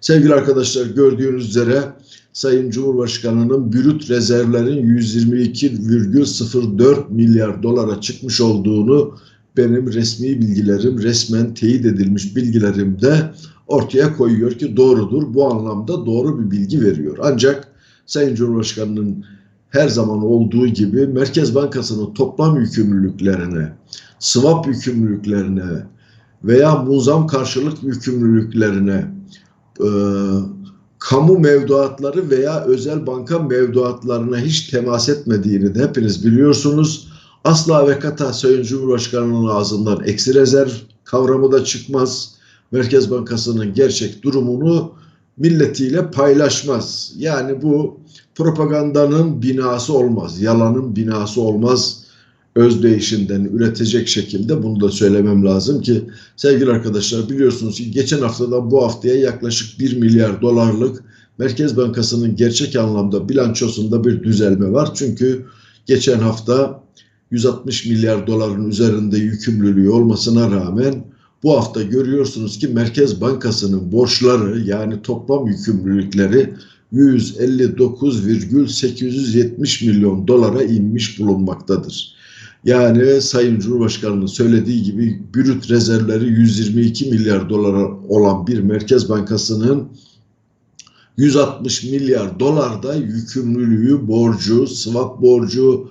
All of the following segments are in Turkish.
Sevgili arkadaşlar gördüğünüz üzere Sayın Cumhurbaşkanı'nın brüt rezervlerin 122,04 milyar dolara çıkmış olduğunu benim resmi bilgilerim, resmen teyit edilmiş bilgilerim de ortaya koyuyor ki doğrudur. Bu anlamda doğru bir bilgi veriyor. Ancak Sayın Cumhurbaşkanı'nın her zaman olduğu gibi Merkez Bankası'nın toplam yükümlülüklerine, swap yükümlülüklerine veya muzam karşılık yükümlülüklerine e, kamu mevduatları veya özel banka mevduatlarına hiç temas etmediğini de hepiniz biliyorsunuz. Asla ve kata Sayın Cumhurbaşkanı'nın ağzından eksi rezerv kavramı da çıkmaz. Merkez Bankası'nın gerçek durumunu milletiyle paylaşmaz. Yani bu propagandanın binası olmaz, yalanın binası olmaz özdeyişinden üretecek şekilde bunu da söylemem lazım ki sevgili arkadaşlar biliyorsunuz ki geçen haftadan bu haftaya yaklaşık 1 milyar dolarlık Merkez Bankası'nın gerçek anlamda bilançosunda bir düzelme var. Çünkü geçen hafta 160 milyar doların üzerinde yükümlülüğü olmasına rağmen bu hafta görüyorsunuz ki Merkez Bankası'nın borçları yani toplam yükümlülükleri 159,870 milyon dolara inmiş bulunmaktadır. Yani Sayın Cumhurbaşkanı'nın söylediği gibi brüt rezervleri 122 milyar dolara olan bir Merkez Bankası'nın 160 milyar dolarda yükümlülüğü, borcu, swap borcu,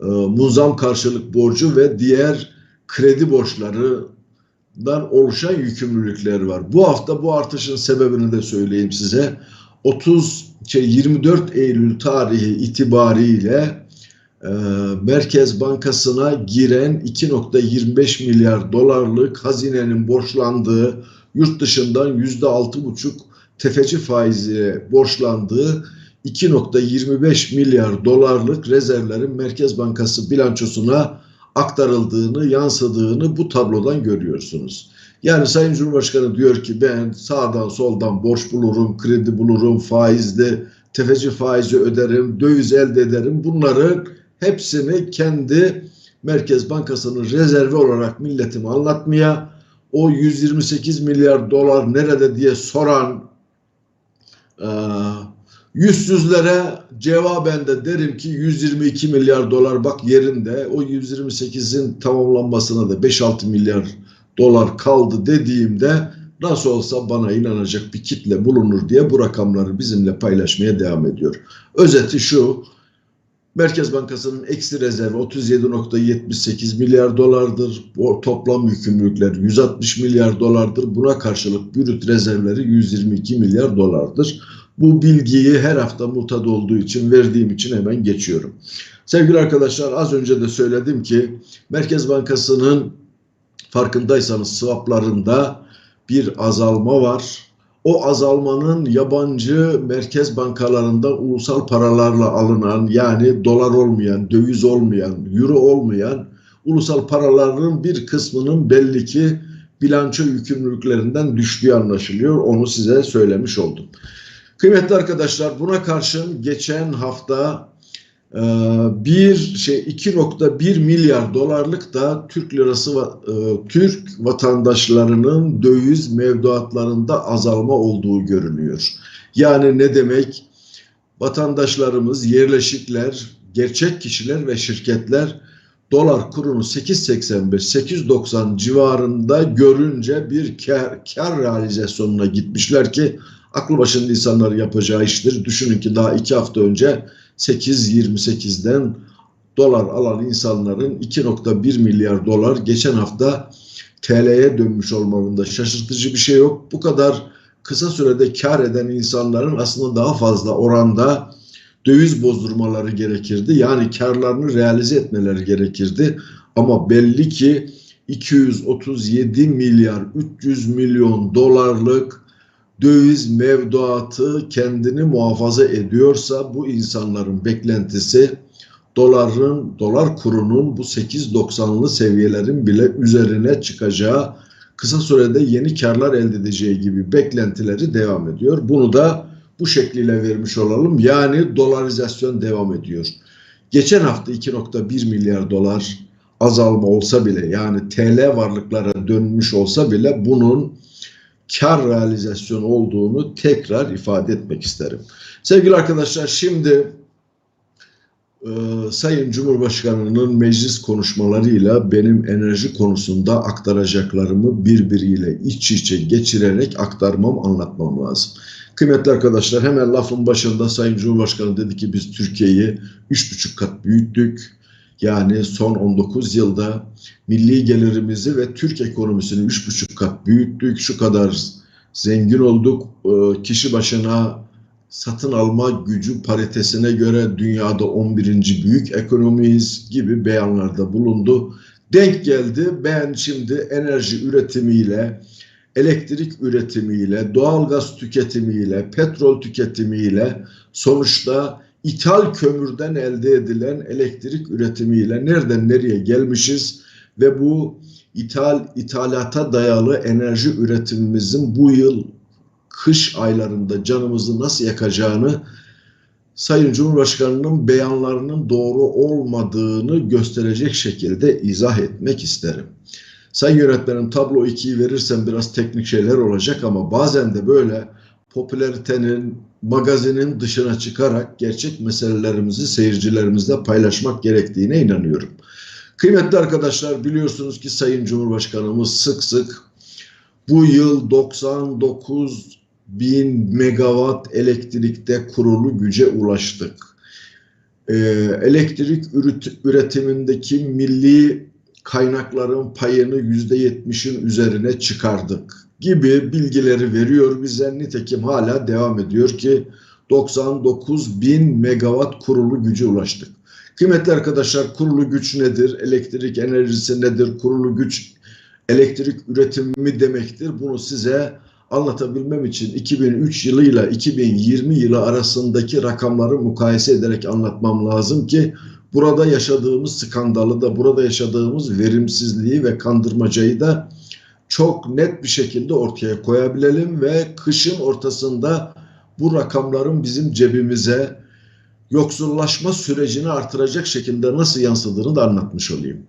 e, muzam karşılık borcu ve diğer kredi borçlarından oluşan yükümlülükleri var. Bu hafta bu artışın sebebini de söyleyeyim size. 30 şey 24 Eylül tarihi itibariyle e, Merkez Bankası'na giren 2.25 milyar dolarlık hazinenin borçlandığı yurt dışından %6,5 tefeci faiziyle borçlandığı 2.25 milyar dolarlık rezervlerin Merkez Bankası bilançosuna aktarıldığını, yansıdığını bu tablodan görüyorsunuz. Yani Sayın Cumhurbaşkanı diyor ki ben sağdan soldan borç bulurum, kredi bulurum, faizli, tefeci faizi öderim, döviz elde ederim. Bunları hepsini kendi Merkez Bankası'nın rezervi olarak milletime anlatmaya, o 128 milyar dolar nerede diye soran e, yüzsüzlere cevaben de derim ki 122 milyar dolar bak yerinde o 128'in tamamlanmasına da 5-6 milyar dolar kaldı dediğimde nasıl olsa bana inanacak bir kitle bulunur diye bu rakamları bizimle paylaşmaya devam ediyor. Özeti şu Merkez Bankası'nın eksi rezervi 37.78 milyar dolardır. O toplam yükümlülükler 160 milyar dolardır. Buna karşılık brüt rezervleri 122 milyar dolardır. Bu bilgiyi her hafta mutada olduğu için verdiğim için hemen geçiyorum. Sevgili arkadaşlar az önce de söyledim ki Merkez Bankası'nın farkındaysanız swaplarında bir azalma var. O azalmanın yabancı merkez bankalarında ulusal paralarla alınan yani dolar olmayan, döviz olmayan, euro olmayan ulusal paraların bir kısmının belli ki bilanço yükümlülüklerinden düştüğü anlaşılıyor. Onu size söylemiş oldum. Kıymetli arkadaşlar buna karşın geçen hafta bir şey 2.1 milyar dolarlık da Türk lirası e, Türk vatandaşlarının döviz mevduatlarında azalma olduğu görülüyor. Yani ne demek? Vatandaşlarımız, yerleşikler, gerçek kişiler ve şirketler dolar kurunu 8.85-8.90 civarında görünce bir kar, kar realizasyonuna gitmişler ki aklı başında insanlar yapacağı iştir. Düşünün ki daha iki hafta önce 8.28'den dolar alan insanların 2.1 milyar dolar geçen hafta TL'ye dönmüş olmalarında şaşırtıcı bir şey yok. Bu kadar kısa sürede kar eden insanların aslında daha fazla oranda döviz bozdurmaları gerekirdi. Yani karlarını realize etmeleri gerekirdi. Ama belli ki 237 milyar 300 milyon dolarlık döviz mevduatı kendini muhafaza ediyorsa bu insanların beklentisi doların dolar kurunun bu 8.90'lı seviyelerin bile üzerine çıkacağı kısa sürede yeni karlar elde edeceği gibi beklentileri devam ediyor. Bunu da bu şekliyle vermiş olalım. Yani dolarizasyon devam ediyor. Geçen hafta 2.1 milyar dolar azalma olsa bile yani TL varlıklara dönmüş olsa bile bunun kar realizasyonu olduğunu tekrar ifade etmek isterim. Sevgili arkadaşlar şimdi e, Sayın Cumhurbaşkanı'nın meclis konuşmalarıyla benim enerji konusunda aktaracaklarımı birbiriyle iç içe geçirerek aktarmam, anlatmam lazım. Kıymetli arkadaşlar hemen lafın başında Sayın Cumhurbaşkanı dedi ki biz Türkiye'yi 3,5 kat büyüttük. Yani son 19 yılda milli gelirimizi ve Türk ekonomisini 3,5 kat büyüttük. Şu kadar zengin olduk. E, kişi başına satın alma gücü paritesine göre dünyada 11. büyük ekonomiyiz gibi beyanlarda bulundu. Denk geldi. Ben şimdi enerji üretimiyle, elektrik üretimiyle, doğalgaz tüketimiyle, petrol tüketimiyle sonuçta ithal kömürden elde edilen elektrik üretimiyle nereden nereye gelmişiz ve bu ithal ithalata dayalı enerji üretimimizin bu yıl kış aylarında canımızı nasıl yakacağını Sayın Cumhurbaşkanı'nın beyanlarının doğru olmadığını gösterecek şekilde izah etmek isterim. Sayın yönetmenim tablo 2'yi verirsem biraz teknik şeyler olacak ama bazen de böyle popülaritenin, magazinin dışına çıkarak gerçek meselelerimizi seyircilerimizle paylaşmak gerektiğine inanıyorum. Kıymetli arkadaşlar biliyorsunuz ki Sayın Cumhurbaşkanımız sık sık bu yıl 99 bin megawatt elektrikte kurulu güce ulaştık. Ee, elektrik üretimindeki milli kaynakların payını yüzde yetmişin üzerine çıkardık gibi bilgileri veriyor bize. Nitekim hala devam ediyor ki 99 bin megawatt kurulu güce ulaştık. Kıymetli arkadaşlar kurulu güç nedir? Elektrik enerjisi nedir? Kurulu güç elektrik üretimi demektir. Bunu size anlatabilmem için 2003 yılıyla 2020 yılı arasındaki rakamları mukayese ederek anlatmam lazım ki burada yaşadığımız skandalı da burada yaşadığımız verimsizliği ve kandırmacayı da çok net bir şekilde ortaya koyabilelim ve kışın ortasında bu rakamların bizim cebimize yoksullaşma sürecini artıracak şekilde nasıl yansıdığını da anlatmış olayım.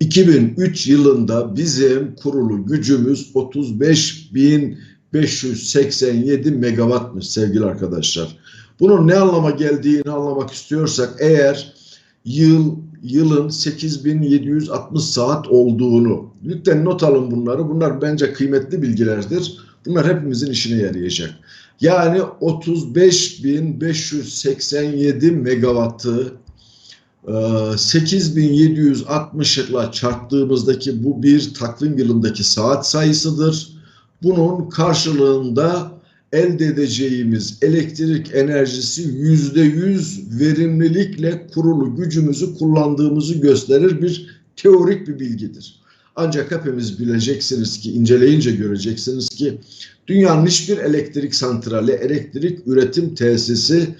2003 yılında bizim kurulu gücümüz 35.587 megawattmış sevgili arkadaşlar. Bunun ne anlama geldiğini anlamak istiyorsak eğer yıl yılın 8760 saat olduğunu lütfen not alın bunları. Bunlar bence kıymetli bilgilerdir. Bunlar hepimizin işine yarayacak. Yani 35.587 megawattı 8760 ile çarptığımızdaki bu bir takvim yılındaki saat sayısıdır. Bunun karşılığında elde edeceğimiz elektrik enerjisi yüzde yüz verimlilikle kurulu gücümüzü kullandığımızı gösterir bir teorik bir bilgidir. Ancak hepimiz bileceksiniz ki, inceleyince göreceksiniz ki dünyanın hiçbir elektrik santrali, elektrik üretim tesisi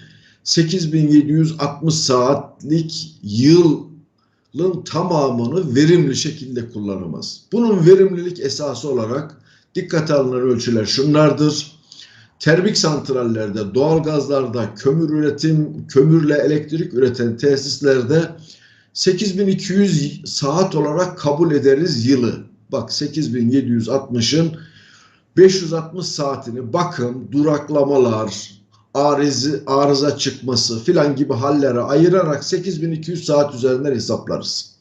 8760 saatlik yılın tamamını verimli şekilde kullanamaz. Bunun verimlilik esası olarak dikkate alınan ölçüler şunlardır. Termik santrallerde, doğalgazlarda, kömür üretim, kömürle elektrik üreten tesislerde 8200 saat olarak kabul ederiz yılı. Bak 8760'ın 560 saatini bakım, duraklamalar, arızı, arıza çıkması filan gibi hallere ayırarak 8200 saat üzerinden hesaplarız.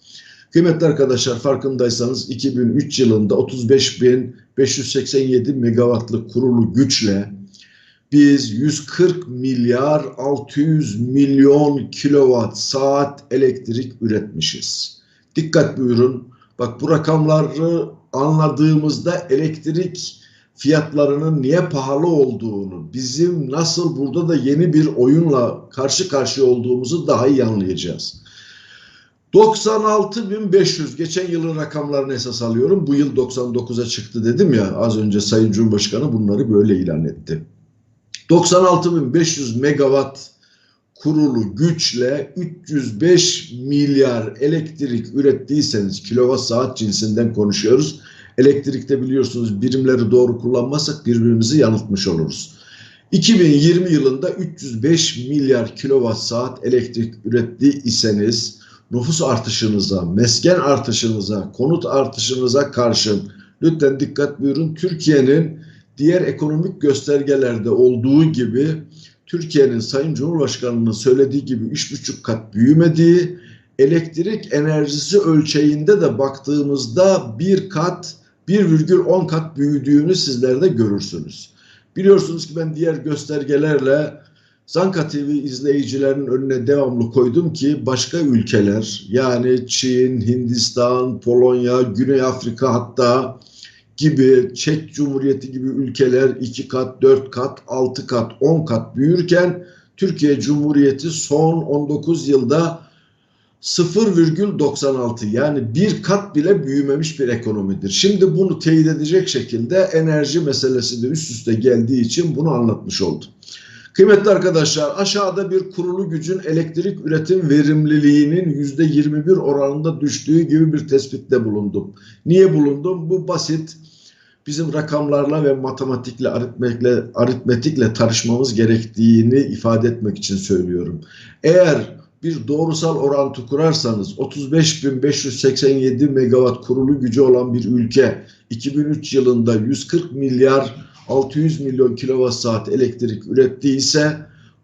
Kıymetli arkadaşlar farkındaysanız 2003 yılında 35.587 megawattlık kurulu güçle biz 140 milyar 600 milyon kilowatt saat elektrik üretmişiz. Dikkat buyurun. Bak bu rakamları anladığımızda elektrik fiyatlarının niye pahalı olduğunu, bizim nasıl burada da yeni bir oyunla karşı karşıya olduğumuzu daha iyi anlayacağız. 96.500 geçen yılın rakamlarını esas alıyorum. Bu yıl 99'a çıktı dedim ya az önce Sayın Cumhurbaşkanı bunları böyle ilan etti. 96.500 megawatt kurulu güçle 305 milyar elektrik ürettiyseniz kilowatt saat cinsinden konuşuyoruz. Elektrikte biliyorsunuz birimleri doğru kullanmazsak birbirimizi yanıltmış oluruz. 2020 yılında 305 milyar kilowatt saat elektrik ürettiyseniz nüfus artışınıza, mesken artışınıza, konut artışınıza karşın lütfen dikkat buyurun Türkiye'nin diğer ekonomik göstergelerde olduğu gibi Türkiye'nin Sayın Cumhurbaşkanı'nın söylediği gibi üç buçuk kat büyümediği, elektrik enerjisi ölçeğinde de baktığımızda bir kat, 1,10 kat büyüdüğünü sizler de görürsünüz. Biliyorsunuz ki ben diğer göstergelerle Zanka TV izleyicilerinin önüne devamlı koydum ki başka ülkeler yani Çin, Hindistan, Polonya, Güney Afrika hatta gibi Çek Cumhuriyeti gibi ülkeler 2 kat, 4 kat, 6 kat, 10 kat büyürken Türkiye Cumhuriyeti son 19 yılda 0,96 yani bir kat bile büyümemiş bir ekonomidir. Şimdi bunu teyit edecek şekilde enerji meselesi de üst üste geldiği için bunu anlatmış oldum. Kıymetli arkadaşlar aşağıda bir kurulu gücün elektrik üretim verimliliğinin %21 oranında düştüğü gibi bir tespitte bulundum. Niye bulundum? Bu basit bizim rakamlarla ve matematikle, aritmetikle, aritmetikle tarışmamız gerektiğini ifade etmek için söylüyorum. Eğer bir doğrusal orantı kurarsanız 35.587 megawatt kurulu gücü olan bir ülke 2003 yılında 140 milyar 600 milyon kilowatt saat elektrik ürettiyse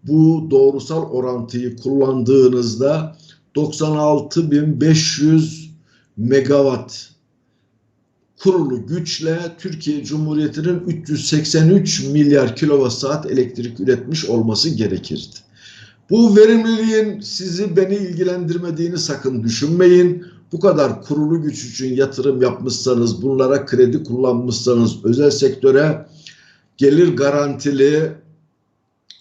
bu doğrusal orantıyı kullandığınızda 96.500 megawatt kurulu güçle Türkiye Cumhuriyeti'nin 383 milyar kilowatt saat elektrik üretmiş olması gerekirdi. Bu verimliliğin sizi beni ilgilendirmediğini sakın düşünmeyin. Bu kadar kurulu güç için yatırım yapmışsanız, bunlara kredi kullanmışsanız, özel sektöre gelir garantili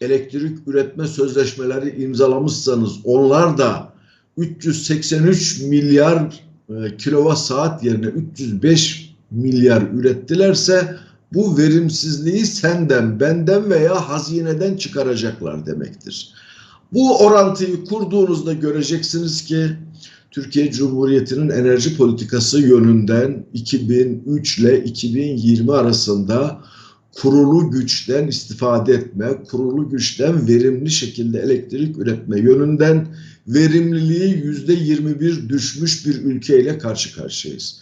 elektrik üretme sözleşmeleri imzalamışsanız, onlar da 383 milyar e, kilowatt saat yerine 305 milyar ürettilerse bu verimsizliği senden, benden veya hazineden çıkaracaklar demektir. Bu orantıyı kurduğunuzda göreceksiniz ki Türkiye Cumhuriyeti'nin enerji politikası yönünden 2003 ile 2020 arasında kurulu güçten istifade etme, kurulu güçten verimli şekilde elektrik üretme yönünden verimliliği yüzde 21 düşmüş bir ülkeyle karşı karşıyayız.